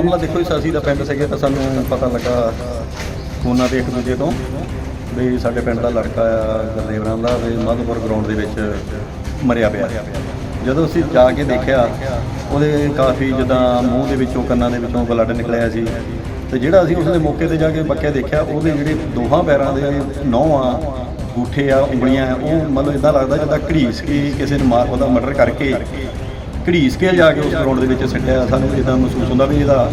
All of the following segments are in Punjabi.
ਦੇਖੋ ਜੀ ਅਸੀਂ ਦਾ ਪਿੰਡ ਸੀਗੇ ਤਾਂ ਸਾਨੂੰ ਪਤਾ ਲੱਗਾ ਫੋਨਾਂ ਤੇ ਇੱਕ ਦੂਜੇ ਤੋਂ ਵੀ ਸਾਡੇ ਪਿੰਡ ਦਾ ਲੜਕਾ ਆ, ਗੁਰਦੇਵ ਰਾਮ ਦਾ, ਵੀ ਮਾਧੋਪੁਰ ਗਰਾਊਂਡ ਦੇ ਵਿੱਚ ਮਰਿਆ ਪਿਆ। ਜਦੋਂ ਅਸੀਂ ਜਾ ਕੇ ਦੇਖਿਆ, ਉਹਦੇ ਕਾਫੀ ਜਿੱਦਾਂ ਮੂੰਹ ਦੇ ਵਿੱਚੋਂ, ਕੰਨਾਂ ਦੇ ਵਿੱਚੋਂ ਬਲੱਡ ਨਿਕਲਿਆ ਸੀ। ਤੇ ਜਿਹੜਾ ਅਸੀਂ ਉਸਦੇ ਮੌਕੇ ਤੇ ਜਾ ਕੇ ਬੱਕਿਆ ਦੇਖਿਆ, ਉਹਦੇ ਜਿਹੜੇ ਦੋਹਾਂ ਪੈਰਾਂ ਦੇ ਨਹੁੰ ਆ ਗੂਠੇ ਆ, ਉਂਗਲੀਆਂ ਆ, ਉਹ ਮਤਲਬ ਇਦਾਂ ਲੱਗਦਾ ਜਿੱਦਾਂ ਘੜੀਸ ਕੇ ਕਿਸੇ ਨੇ ਮਾਰ ਉਹਦਾ ਮਰਡਰ ਕਰਕੇ ਘੜੀਸ ਕੇ ਜਾ ਕੇ ਉਸ ਗਰਾਊਂਡ ਦੇ ਵਿੱਚ ਸਿੱਟਿਆ। ਸਾਨੂੰ ਇਦਾਂ ਮਹਿਸੂਸ ਹੁੰਦਾ ਵੀ ਇਹਦਾ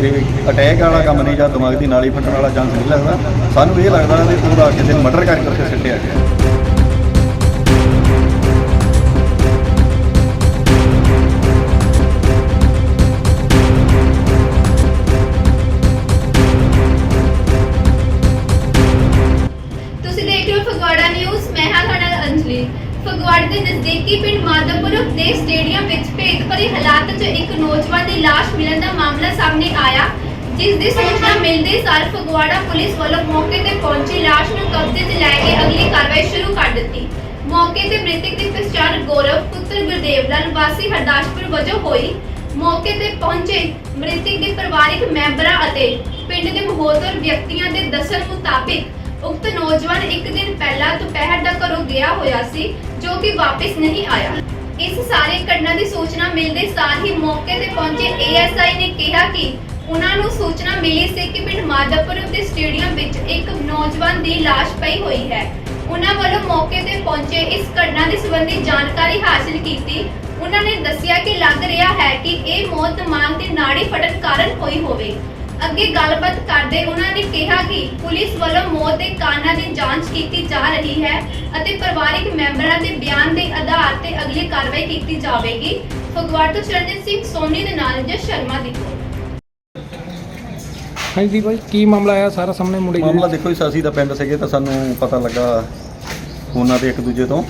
ਇਹ ਅਟੈਕ ਵਾਲਾ ਕੰਮ ਨਹੀਂ ਜਾਂ ਦਿਮਾਗ ਦੀ ਨਾਲੀ ਫਟਣ ਵਾਲਾ ਚਾਂਸ ਨਹੀਂ ਲੱਗਦਾ। ਸਾਨੂੰ ਇਹ ਲੱਗਦਾ ਵੀ ਉਹਦਾ ਕਿਸੇ ਨੇ ਮਰਡਰ ਕਰਕੇ ਸਿੱਟਿਆ ਗਿਆ। ਤੁਸੀਂ ਦੇਖ ਰਹੇ ਹੋ ਫਗਵਾੜਾ ਨਿਊਜ਼ ਮੈਂ ਹਾਂ ਤੁਹਾਡਾ ਅੰਜਲੀ। ਫਗਵਾੜਾ ਦੇ ਨਜ਼ਦੀਕੀ ਪਿੰਡ ਮਾਧਵਪੁਰ ਦੇ ਸਟੇਡੀਅਮ ਵਿੱਚ ਭੇਤਭਰੇ ਹਾਲਾਤ 'ਚ ਇੱਕ ਨੌਜਵਾਨ ਦੀ ਲਾਸ਼ ਮਿਲਣ ਦਾ ਮਾਮਲਾ ਸਾਹਮਣੇ ਆਇਆ, ਜਿਸ ਦੀ ਸੂਚਨਾ ਮਿਲਦੇ ਸਾਰ ਫਗਵਾੜਾ ਪੁਲਿਸ ਵੱਲੋਂ ਮੌਕੇ ਤੇ ਪਹੁੰਚੀ ਲਾਸ਼ ਨੂੰ ਕਬਜ਼ੇ 'ਚ ਲੈ ਕੇ ਅਗਲੀ ਕਾਰਵਾਈ ਸ਼ੁਰੂ ਕਰ ਦਿੱਤੀ। ਮੌਕੇ ਤੇ ਮ੍ਰਿਤਕ ਦੀ ਪਛਾਣ ਗੌਰਵ, ਪੁੱਤਰ ਗੁਰਦੇਵ ਲਾਲ, ਵਾਸੀ ਹਰਦਾਸਪੁਰ ਵਜੋਂ ਹੋਈ। ਮੌਕੇ ਤੇ ਪਹੁੰਚੇ ਮ੍ਰਿਤਕ ਦੇ ਪਰਿਵਾਰਕ ਮੈਂਬਰਾਂ ਅਤੇ ਪਿੰਡ ਦੇ ਮਹੋਤਰ ਵਿਅਕਤੀਆਂ ਦੇ ਦੱਸਣ ਮੁਤਾਬਿਕ ਉਕਤ ਨੌਜਵਾਨ ਇੱਕ ਦਿਨ ਪਹਿਲਾਂ ਦੁਪਹਿਰ ਦਾ ਘਰੋਂ ਗਿਆ ਹੋਇਆ ਸੀ, ਜੋ ਕਿ ਵਾਪਸ ਨਹੀਂ ਆਇਆ। ਇਸ ਸਾਰੇ ਘਟਨਾ ਦੀ ਸੂਚਨਾ ਮਿਲਦੇ ਸਾਰ ਹੀ ਮੌਕੇ ਤੇ ਪਹੁੰਚੇ ਏਐਸਆਈ ਨੇ ਕਿਹਾ ਕਿ ਉਹਨਾਂ ਨੂੰ ਸੂਚਨਾ ਮਿਲੀ ਸੀ ਕਿ ਪਿੰਡ ਮਾਧਵਪੁਰ ਦੇ ਸਟੇਡੀਅਮ ਵਿੱਚ ਇੱਕ ਨੌਜਵਾਨ ਦੀ ਲਾਸ਼ ਪਈ ਹੋਈ ਹੈ। ਉਹਨਾਂ ਵੱਲੋਂ ਮੌਕੇ ਤੇ ਪਹੁੰਚੇ ਇਸ ਘਟਨਾ ਦੇ ਸੰਬੰਧੀ ਜਾਣਕਾਰੀ ਹਾਸਲ ਕੀਤੀ। ਉਹਨਾਂ ਨੇ ਦੱਸਿਆ ਕਿ ਲੱਗ ਰਿਹਾ ਹੈ ਕਿ ਇਹ ਮੌਤ ਦਿਮਾਗ ਦੇ ਨਾੜੀ ਫਟਣ ਕਾਰਨ ਹੋਈ ਹੋਵੇ। ਅੱਗੇ ਗੱਲਬਾਤ ਕਰਦੇ ਉਹਨਾਂ ਨੇ ਕਿਹਾ ਕਿ ਪੁਲਿਸ ਵੱਲੋਂ ਮੌਤ ਦੇ ਕਾਰਨਾਂ ਦੀ ਜਾਂਚ ਕੀਤੀ ਜਾ ਰਹੀ ਹੈ ਅਤੇ ਪਰਿਵਾਰਕ ਮੈਂਬਰਾਂ ਦੇ ਬਿਆਨ ਦੇ ਆਧਾਰ ਤੇ ਅਗਲੀ ਕਾਰਵਾਈ ਕੀਤੀ ਜਾਵੇਗੀ। ਫਗਵਾੜਾ ਤੋਂ ਚਰਨਜੀਤ ਸਿੰਘ ਸੋਨੀ ਦੇ ਨਾਲ ਜਸ ਸ਼ਰਮਾ ਦੀ ਰਿਪੋਰਟ। ਹਾਂਜੀ ਭਾਈ ਕੀ ਮਾਮਲਾ ਆਇਆ ਸਾਰਾ ਸਾਹਮਣੇ ਮੁੰਡੇ ਜੀ ਮਾਮਲਾ ਦੇਖੋ ਜੀ ਅਸੀਂ ਦਾ ਪਿੰਡ ਸੀਗੇ ਤਾਂ ਸਾਨੂੰ ਪਤਾ ਲੱਗਾ ਫੋਨਾਂ ਤੇ ਇੱਕ ਦੂਜੇ ਤੋਂ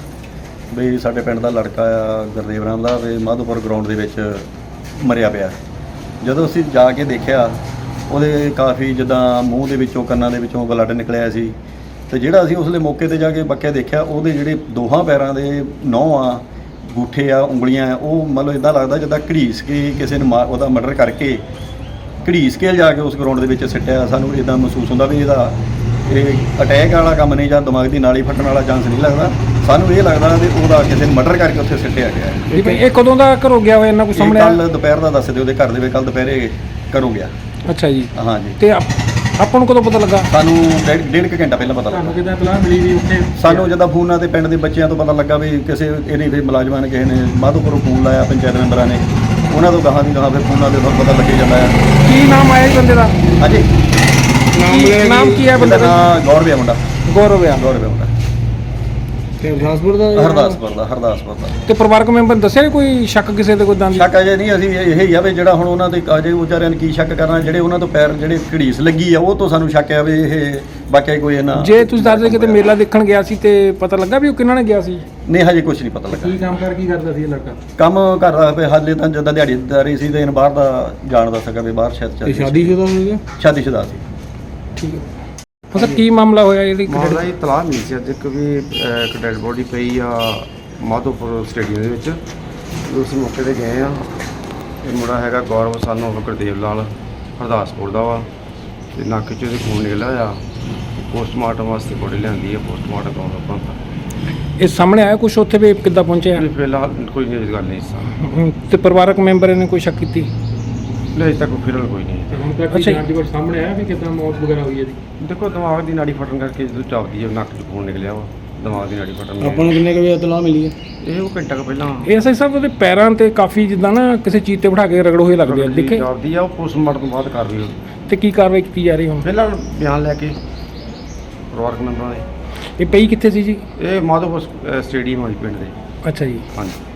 ਵੀ ਸਾਡੇ ਪਿੰਡ ਦਾ ਲੜਕਾ ਆ ਗੁਰਦੇਵ ਰਾਮ ਦਾ ਵੀ ਮਾਧੋਪੁਰ ਗਰਾਊਂਡ ਦੇ ਵਿੱਚ ਮਰਿਆ ਪਿਆ। ਜਦੋਂ ਅਸੀਂ ਜਾ ਕੇ ਦੇਖਿਆ ਉਹਦੇ ਕਾਫੀ ਜਿੱਦਾਂ ਮੂੰਹ ਦੇ ਵਿੱਚੋਂ ਕੰਨਾਂ ਦੇ ਵਿੱਚੋਂ ਬਲੱਡ ਨਿਕਲਿਆ ਸੀ। ਤੇ ਜਿਹੜਾ ਅਸੀਂ ਉਸਲੇ ਮੌਕੇ ਤੇ ਜਾ ਕੇ ਬੱਕਿਆ ਦੇਖਿਆ ਉਹਦੇ ਜਿਹੜੇ ਦੋਹਾਂ ਪੈਰਾਂ ਦੇ ਨੌਂ ਆ ਗੂਠੇ ਆ ਉਂਗਲੀਆਂ ਆ ਉਹ ਮਤਲਬ ਇਦਾਂ ਲੱਗਦਾ ਜਿੱਦਾਂ ਘੜੀਸ ਕੇ ਕਿਸੇ ਨੇ ਉਹਦਾ ਮਰਡਰ ਕਰਕੇ ਘੜੀਸ ਕੇ ਜਾ ਕੇ ਉਸ ਗਰਾਊਂਡ ਦੇ ਵਿੱਚ ਸਿੱਟਿਆ। ਸਾਨੂੰ ਇਦਾਂ ਮਹਿਸੂਸ ਹੁੰਦਾ ਵੀ ਇਹਦਾ ਇਹ ਅਟੈਕ ਵਾਲਾ ਕੰਮ ਨਹੀਂ ਜਾਂ ਦਿਮਾਗ ਦੀ ਨਾਲੀ ਫਟਣ ਵਾਲਾ ਚਾਂਸ ਨਹੀਂ ਲੱਗਦਾ। ਸਾਨੂੰ ਇਹ ਲੱਗਦਾ ਵੀ ਉਹਦਾ ਕਿਸੇ ਨੇ ਮਰਡਰ ਕਰਕੇ ਉੱਥੇ ਸਿੱਟਿਆ ਗਿਆ ਇਹ ਕਦੋਂ ਦਾ ਘਰੋਂ ਗਿਆ ਹੋਇਆ ਇਹਨਾਂ ਕੁਝ ਸਾਹਮਣੇ? ਕੱਲ ਦੁਪਹਿਰ ਦਾ ਦੱਸਦੇ ਉਹਦੇ ਘਰ ਦੇ ਵਿੱਚ ਕੱਲ ਦੁਪਹਿਰੇ ਕਰੋ ਗਿਆ। ਅੱਛਾ ਜੀ। ਹਾਂਜੀ। ਤੇ ਆਪ- ਆਪਾਂ ਨੂੰ ਕਦੋਂ ਪਤਾ ਲੱਗਾ? ਸਾਨੂੰ ਡੇਢ ਡੇਢ ਕੁ ਘੰਟਾ ਪਹਿਲਾਂ ਪਤਾ ਲੱਗਾ। ਕਿਦਾਂ ਪਲਾਨ ਮਿਲੀ ਵੀ ਉੱਥੇ ਸਾਨੂੰ ਜਦੋਂ ਫੋਨਾਂ ਤੇ ਪਿੰਡ ਦੇ ਬੱਚਿਆਂ ਤੋਂ ਪਤਾ ਲੱਗਾ ਵੀ ਕਿਸੇ ਇਹਨੇ ਫਿਰ ਮੁਲਾਜ਼ਮਾਂ ਨੇ ਕਿਸੇ ਨੇ ਮਾਧੋਪੁਰੋਂ ਫੋਨ ਲਾਇਆ ਪੰਚਾਇਤ ਮੈਂਬਰਾਂ ਨੇ। ਉਹਨਾਂ ਤੋਂ ਗਾਹਾਂ ਦੀ ਗਾਹਾਂ ਫਿਰ ਫੋਨਾਂ ਤੇ ਤੁਹਾਨੂੰ ਪਤਾ ਲੱਗੇ ਜਾਂਦਾ ਆ। ਕੀ ਨਾਮ ਆਇਆ ਜੀ ਬੰਦੇ ਦਾ? ਹਾਂਜੀ। ਨਾਮ ਕੀ ਹੈ ਬੰਦੇ ਦਾ? ਨਾਂ ਗੌਰਵ ਆ ਮੁੰਡਾ। ਗੌਰਵ ਆ ਗੌਰਵ ਆ ਮੁੰਡਾ। ਤੇ ਹਰਦਾਸਪੁਰ ਦਾ ਹਰਦਾਸਪੁਰ ਦਾ ਹਰਦਾਸਪੁਰ ਦਾ। ਤੇ ਪਰਿਵਾਰਕ ਮੈਂਬਰ ਨੇ ਦੱਸਿਆ ਕੋਈ ਸ਼ੱਕ ਕਿਸੇ ਦੇ ਕੋਈ ਦੰਦ? ਸ਼ੱਕ ਅਜੇ ਨਹੀਂ ਅਸੀਂ ਇਹ ਹੀ ਆ ਵੀ ਜਿਹੜਾ ਹੁਣ ਉਹਨਾਂ ਤੇ ਅਜੇ ਵਿਚਾਰਿਆਂ ਨੇ ਕੀ ਸ਼ੱਕ ਕਰਨਾ ਜਿਹੜੇ ਉਹਨਾਂ ਤੋਂ ਪੈਰ ਜਿਹੜੇ ਘੜੀਸ ਲੱਗੀ ਆ ਉਹ ਤੋਂ ਸਾਨੂੰ ਸ਼ੱਕ ਆ ਵੀ ਇਹ ਵਾਕਿਆ ਕੋਈ ਇਹਨਾਂ ਜੇ ਤੁਸੀਂ ਦੱਸਦੇ ਕਿਤੇ ਮੇਲਾ ਦੇਖਣ ਗਿਆ ਸੀ ਤੇ ਪਤਾ ਲੱਗਾ ਵੀ ਉਹ ਕਿਹਨਾਂ ਨੇ ਗਿਆ ਸੀ? ਨਹੀਂ ਹਜੇ ਕੁਝ ਨਹੀਂ ਪਤਾ ਲੱਗਾ। ਕੰਮ ਕਰ ਕੀ ਕਰਦਾ ਸੀ ਇਹ ਲੜਕਾ? ਕੰਮ ਕਰਦਾ ਪਏ ਹਾਲੇ ਤਾਂ ਜਦੋਂ ਦਿਹਾੜੀਦਾਰੀ ਸੀ ਤੇ ਇਹਨ ਬਾਹਰ ਦਾ ਜਾਣਦਾ ਸਕਾ ਵੀ ਬਾਹਰ ਸ਼ਾਇਦ ਚੱਲ ਸ਼ੁਦਾ ਹੋ ਗਿਆ ਸ਼ਾਦੀशुदा ਸੀ। ਠੀਕ ਹੈ। ਹਾਂ ਸਰ ਕੀ ਮਾਮਲਾ ਹੋਇਆ ਜਿਹੜੀ ਮਾਮਲਾ ਇਹ ਤਲਾਹ ਮਿਲੀ ਸੀ ਅੱਜ ਇੱਕ ਵੀ ਇੱਕ ਡੈਡ ਬੋਡੀ ਪਈ ਆ ਮਾਧੋਪੁਰ ਸਟੇਡੀਅਮ ਦੇ ਵਿੱਚ। ਉਸ ਮੌਕੇ ਤੇ ਗਏ ਆ। ਇਹ ਮੁੰਡਾ ਹੈਗਾ ਗੌਰਵ ਸਾਨੂੰ ਗੁਰਦੇਵ ਲਾਲ ਹਰਦਾਸਪੁਰ ਦਾ ਵਾ। ਤੇ ਨੱਕ 'ਚ ਉਹਦੇ ਖੂਨ ਨਿਕਲਿਆ ਆ। ਪੋਸਟਮਾਰਟਮ ਵਾਸਤੇ ਬੋਡੀ ਲਿਆਂਦੀ ਹੈ ਪੋਸਟਮਾਰਟਮ ਕਰਾਉਣਾ ਆਪਾਂ। ਇਹ ਸਾਹਮਣੇ ਆਇਆ ਕੁਝ ਉੱਥੇ ਵੀ ਕਿੱਦਾਂ ਪਹੁੰਚਿਆ? ਫਿਲਹਾਲ ਕੋਈ ਨਹੀਂ ਇਸ ਗੱਲ ਨਹੀਂ ਸਾ। ਤੇ ਪਰਿਵਾਰਕ ਮੈਂਬਰ ਨੇ ਕੋਈ ਸ਼ੱਕ ਕੀਤੀ? ਨਹੀਂ ਅਜੇ ਤੱਕ ਕੋਈ ਨਹੀਂ ਹੁਣ ਤੱਕ ਅੱਛਾ ਕੀ ਜੀ। ਜਾਣਦੀ ਸਾਹਮਣੇ ਆਇਆ ਵੀ ਕਿਦਾਂ ਮੌਤ ਵਗੈਰਾ ਹੋਈ ਹੈ ਦੀ ਦੇਖੋ ਦਿਮਾਗ ਦੀ ਨਾੜੀ ਫਟਣ ਕਰਕੇ ਜਦੋਂ ਚਾਵਦੀ ਹੈ ਨੱਕ 'ਚ ਖੂਨ ਨਿਕਲਿਆ ਵਾ ਦਿਮਾਗ ਦੀ ਨਾੜੀ ਫਟਣ ਨਾਲ ਕਿੰਨੇ ਕੁ ਵਜੇ ਇਤਲਾਹ ਮਿਲੀ ਹੈ? ਇਹ ਉਹ ਘੰਟਾ ਕੁ ਪਹਿਲਾਂ। ਐਸਆਈ ਸਾਹਿਬ ਉਹਦੇ ਪੈਰਾਂ ਤੇ ਕਾਫੀ ਜਿੱਦਾਂ ਨਾ ਕਿਸੇ ਚੀਜ਼ ਤੇ ਬਿਠਾ ਕੇ ਰਗੜ ਹੋਏ ਲੱਗਦੇ ਆ ਦੇਖੇ? ਚਾਵਦੀ ਆ ਉਹ ਪੋਸਟਮਾਰਟਮ ਤੋਂ ਬਾਅਦ ਕਾਰਵਾਈ ਹੋਊ ਤੇ ਕੀ ਕਾਰਵਾਈ ਕੀਤੀ ਜਾ ਰਹੀ ਹੁਣ? ਪਹਿਲਾਂ ਬਿਆਨ ਲੈ ਕੇ ਪਰਿਵਾਰਕ ਮੈਂਬਰਾਂ ਦੇ ਇਹ ਪਈ ਕਿੱਥੇ ਸੀ ਜੀ? ਇਹ ਮਾਧੋਪੁਰ ਸਟੇਡੀਅਮ ਵਾਲੀ ਪਿੰਡ ਦੇ। ਅੱਛਾ ਜੀ। ਹਾਂਜੀ।